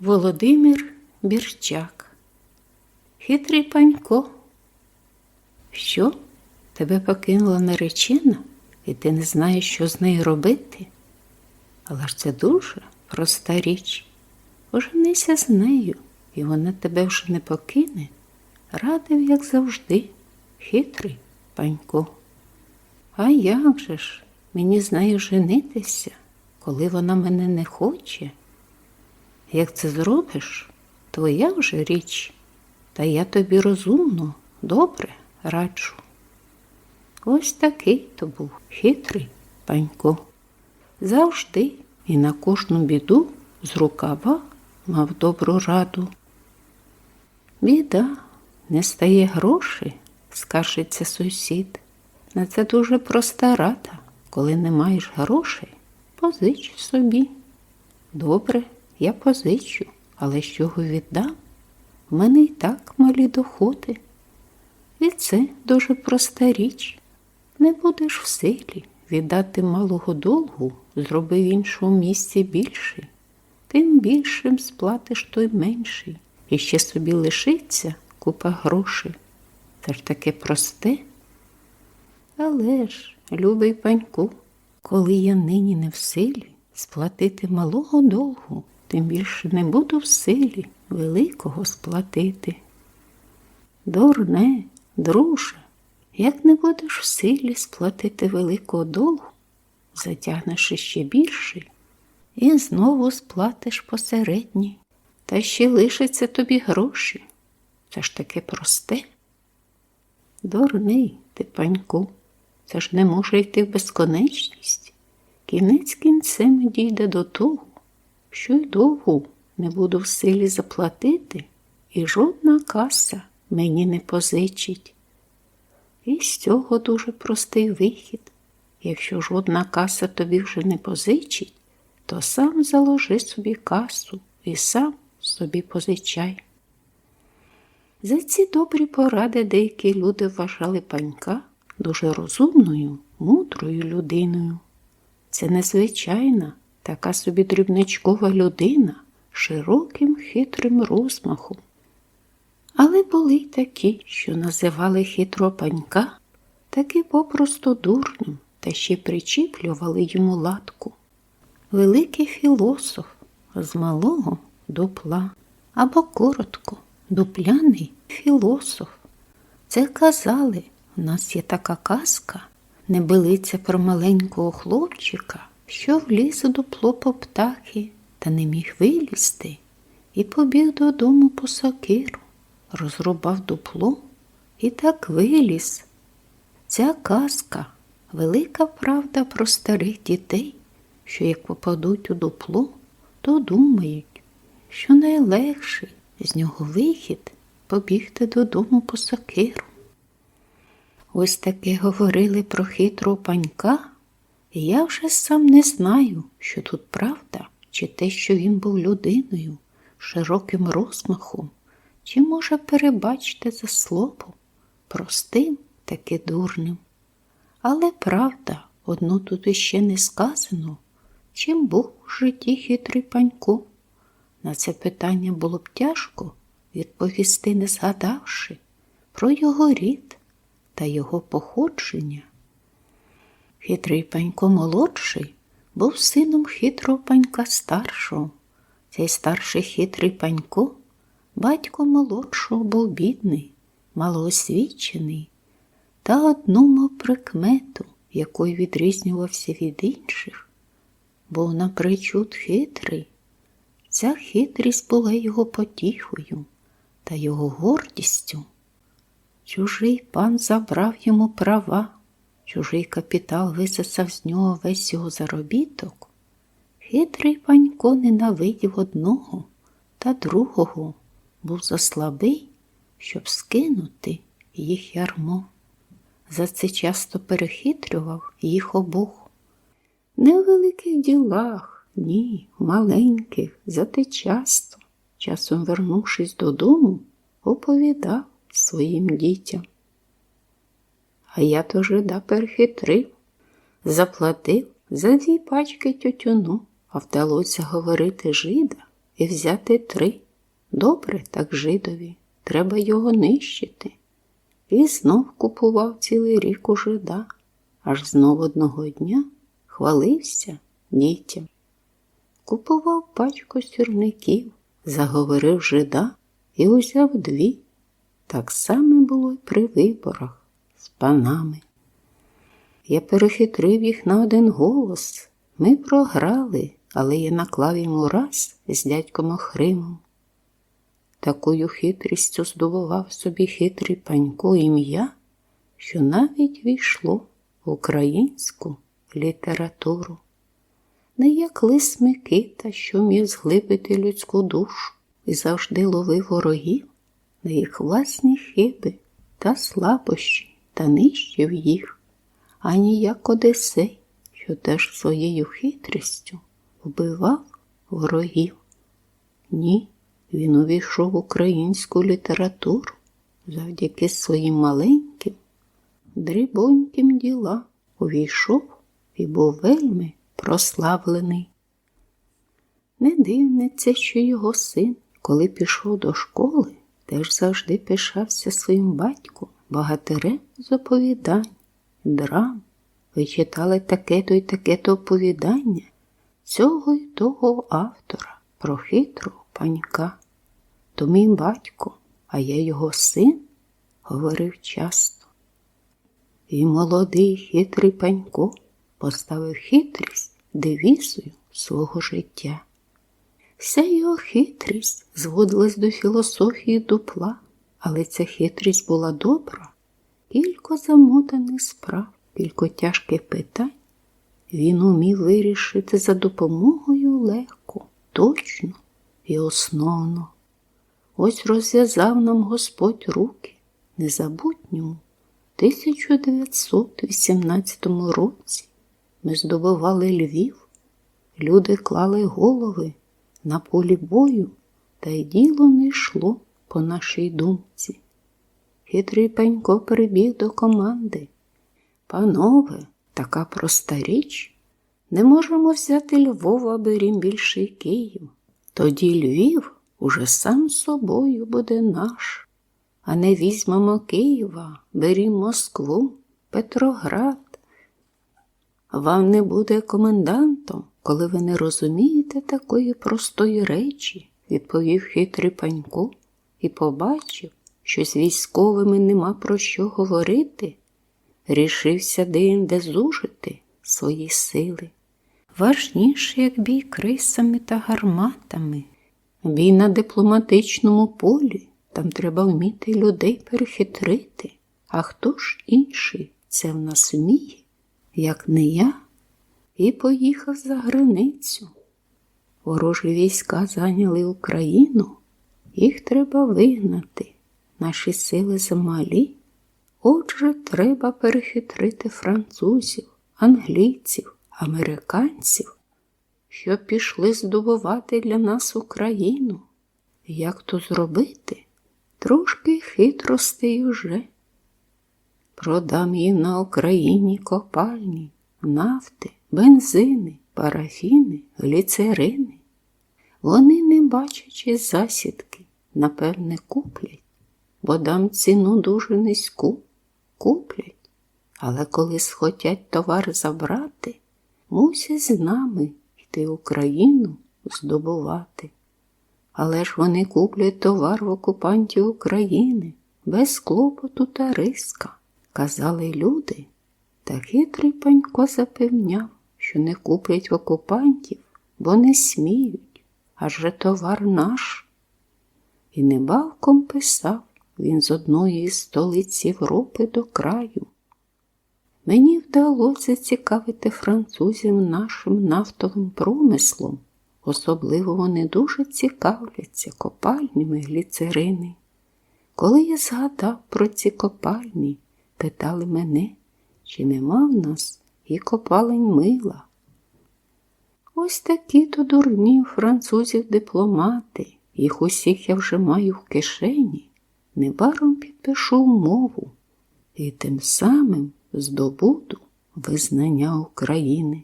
Володимир Бірчак. Хитрий панько. Що? Тебе покинула наречена, і ти не знаєш, що з нею робити? Але ж це дуже проста річ. Оженися з нею, і вона тебе вже не покине. Радив, як завжди, хитрий панько. А як же ж мені з нею женитися, коли вона мене не хоче? Як це зробиш, твоя вже річ, та я тобі розумно, добре раджу. Ось такий то був хитрий панько. Завжди і на кожну біду з рукава мав добру раду. Біда, не стає грошей, скаржиться сусід. На це дуже проста рада. Коли не маєш грошей, позич собі. Добре, я позичу, але з чого віддам? В мене і так малі доходи. І це дуже проста річ. Не будеш в силі віддати малого долгу, зроби в іншому місці більший. Тим більшим сплатиш той менший, і ще собі лишиться купа грошей. Це ж таке просте. Але ж, любий паньку, коли я нині не в силі сплатити малого довгу, тим більше не буду в силі великого сплатити. Дурне, друже, як не будеш в силі сплатити великого долгу, затягнеш іще більший і знову сплатиш посередній, та ще лишаться тобі гроші. Це ж таке просте. Дурний ти, паньку, це ж не може йти в безконечність. Кінець кінцем дійде до того, що й довгу не буду в силі заплатити, і жодна каса мені не позичить. І з цього дуже простий вихід. Якщо жодна каса тобі вже не позичить, то сам заложи собі касу і сам собі позичай. За ці добрі поради деякі люди вважали панька дуже розумною, мудрою людиною. Це незвичайна, така собі дрібничкова людина широким хитрим розмахом. Але були й такі, що називали хитро панька, таки попросту дурним та ще причіплювали йому латку. Великий філософ з малого дупла або коротко, дупляний філософ. Це казали, у нас є така казка, небилиця про маленького хлопчика, що вліз у дупло по птахи та не міг вилізти, і побіг додому по сокиру, розрубав дупло і так виліз. Ця казка велика правда про старих дітей, що як попадуть у дупло, то думають, що найлегший з нього вихід побігти додому по сокиру. Ось таке говорили про хитрого панька, я вже сам не знаю, що тут правда, чи те, що він був людиною, широким розмахом, чи, може, перебачте за словом, простим таки дурним. Але правда, одну тут іще не сказано, чим був у житті хитрий панько. На це питання було б тяжко відповісти, не згадавши про його рід та його походження. Хитрий панько молодший був сином хитрого панька старшого. Цей старший хитрий панько, батько молодшого був бідний, малоосвічений, та одну мав прикмету, якою відрізнювався від інших, був напричуд хитрий. Ця хитрість була його потіхою та його гордістю. Чужий пан забрав йому права, чужий капітал висосав з нього весь його заробіток. Хитрий панько ненавидів одного та другого, був заслабий, щоб скинути їх ярмо. За це часто перехитрював їх обох. Не в великих ділах, ні, в маленьких, зате часто, часом вернувшись додому, оповідав своїм дітям. А я то жида перехитрив, заплатив за дві пачки тютюну, а вдалося говорити жида і взяти три. Добре так жидові, треба його нищити. І знов купував цілий рік у жида, аж знов одного дня хвалився дітям. Купував пачку сірників, заговорив жида і узяв дві. Так само було й при виборах з панами. Я перехитрив їх на один голос. Ми програли, але я наклав йому раз з дядьком Охримом. Такою хитрістю здобував собі хитрий панько ім'я, що навіть війшло в українську літературу. Не як лис Микита, що міг зглибити людську душу і завжди ловив ворогів, на їх власні хиби та слабощі та нищив їх, ані як Одесей, що теж своєю хитрістю вбивав ворогів. Ні, він увійшов в українську літературу завдяки своїм маленьким, дрібоньким ділам увійшов і був вельми прославлений. Не дивниться, що його син, коли пішов до школи, теж завжди пишався своїм батьком, багатирем з оповідань, драм. Ви читали таке-то й таке-то оповідання цього й того автора про хитрого панька. То мій батько, а я його син, говорив часто. І молодий хитрий панько поставив хитрість девізою свого життя. Вся його хитрість зводилась до філософії дупла, але ця хитрість була добра, кілько замотаних справ, кілько тяжких питань. Він умів вирішити за допомогою легко, точно і основно. Ось розв'язав нам Господь руки незабутньому 1918 році. Ми здобували Львів, люди клали голови на полі бою, та й діло не йшло по нашій думці. Хитрий панько прибіг до команди. Панове, така проста річ. Не можемо взяти Львова, берім більший Київ. Тоді Львів уже сам собою буде наш. А не візьмемо Києва, берім Москву, Петроград. Вам не буде комендантом, коли ви не розумієте такої простої речі, відповів хитрий панько і побачив, що з військовими нема про що говорити. Рішився де-інде зужити свої сили. Важніше, як бій крисами та гарматами. Бій на дипломатичному полі, там треба вміти людей перехитрити. А хто ж інший це в нас вміє? як не я, і поїхав за границю. Ворожі війська зайняли Україну, їх треба вигнати, наші сили замалі. Отже, треба перехитрити французів, англійців, американців, щоб пішли здобувати для нас Україну. Як то зробити? Трошки хитростей уже. Продам їм на Україні копальні, нафти, бензини, парафіни, гліцерини. Вони, не бачачи засідки, напевне, куплять, бо дам ціну дуже низьку, куплять, але коли схотять товар забрати, мусять з нами йти Україну здобувати. Але ж вони куплять товар в окупантів України без клопоту та риска. Казали люди, та хитрий панько запевняв, що не куплять в окупантів, бо не сміють, адже товар наш. І небавком писав він з одної із столиць Європи до краю. Мені вдалося цікавити французів нашим нафтовим промислом, особливо вони дуже цікавляться копальнями гліцерини. Коли я згадав про ці копальні, питали мене, чи нема в нас і копалень мила. Ось такі то дурні французів дипломати, їх усіх я вже маю в кишені, небаром підпишу мову і тим самим здобуду визнання України.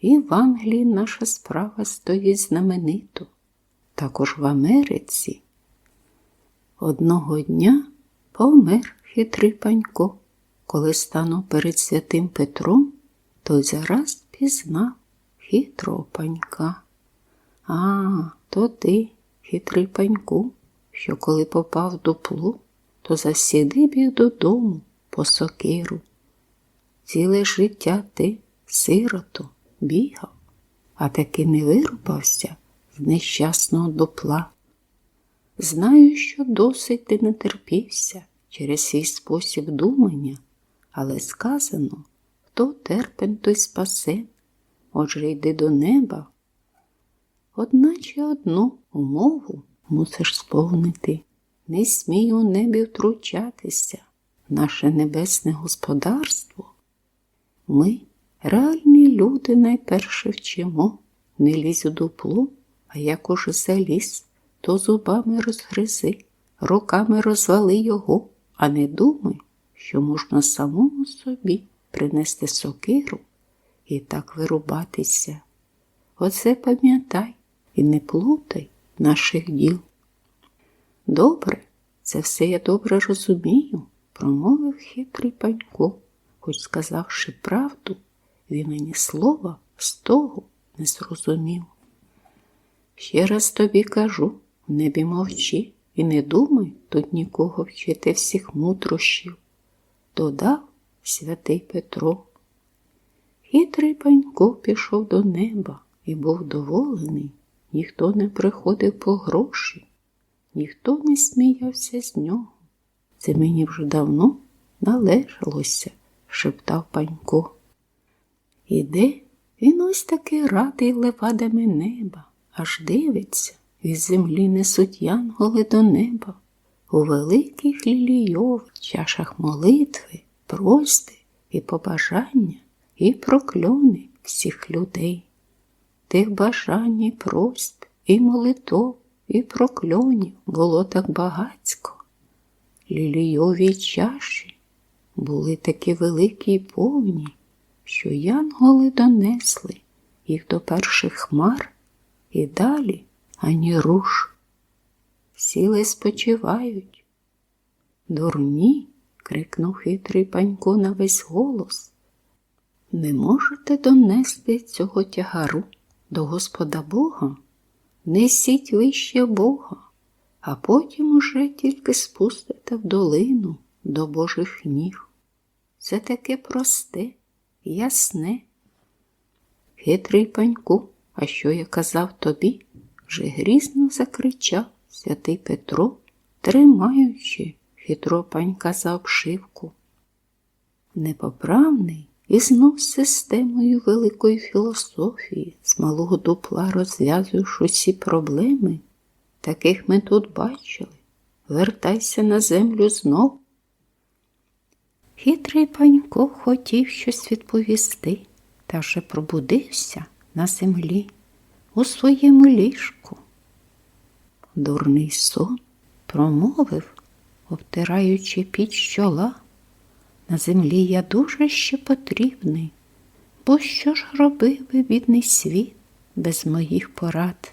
І в Англії наша справа стоїть знаменито. також в Америці. Одного дня помер хитрий панько. Коли станув перед святим Петром, той зараз пізнав хитрого панька. А, то ти, хитрий паньку, що коли попав в дупло, то завсіди біг додому по сокиру. Ціле життя ти, сирото, бігав, а таки не вирубався з нещасного дупла. Знаю, що досить ти не терпівся через свій спосіб думання, але сказано, хто терпен, той спасе, отже йди до неба. Одначе одну умову мусиш сповнити. Не смій у небі втручатися, наше небесне господарство. Ми, реальні люди, найперше вчимо, не лізь у дупло, а як уже заліз, то зубами розгризи, руками розвали його, а не думай, що можна самому собі принести сокиру і так вирубатися. Оце пам'ятай і не плутай наших діл. Добре, це все я добре розумію, промовив хитрий панько, хоч сказавши правду, він мені слова з того не зрозумів. Ще раз тобі кажу, в небі мовчи і не думай тут нікого вчити всіх мудрощів, додав святий Петро. Хитрий панько пішов до неба і був доволений, ніхто не приходив по гроші, ніхто не сміявся з нього. Це мені вже давно належалося, шептав панько. Іде він ось таки радий левадами неба, аж дивиться, від землі несуть янголи до неба. У великих лілійових чашах молитви, прости і побажання, і прокльони всіх людей. Тих бажань і просьб, і молитов, і прокльонів було так багацько. Лілійові чаші були такі великі й повні, що янголи донесли їх до перших хмар і далі ані руш. Сіли спочивають. Дурні, крикнув хитрий панько на весь голос. Не можете донести цього тягару до Господа Бога? Несіть вище Бога, а потім уже тільки спустите в долину до Божих ніг. Це таке просте, ясне. Хитрий паньку, а що я казав тобі? Вже грізно закричав святий Петро, тримаючи хитро панька за обшивку. Непоправний і знов системою великої філософії з малого дупла розв'язуєш усі проблеми, таких ми тут бачили. Вертайся на землю знов. Хитрий панько хотів щось відповісти, та вже пробудився на землі у своєму ліжку. Дурний сон промовив, обтираючи під чола. На землі я дуже ще потрібний, бо що ж робив би бідний світ без моїх порад?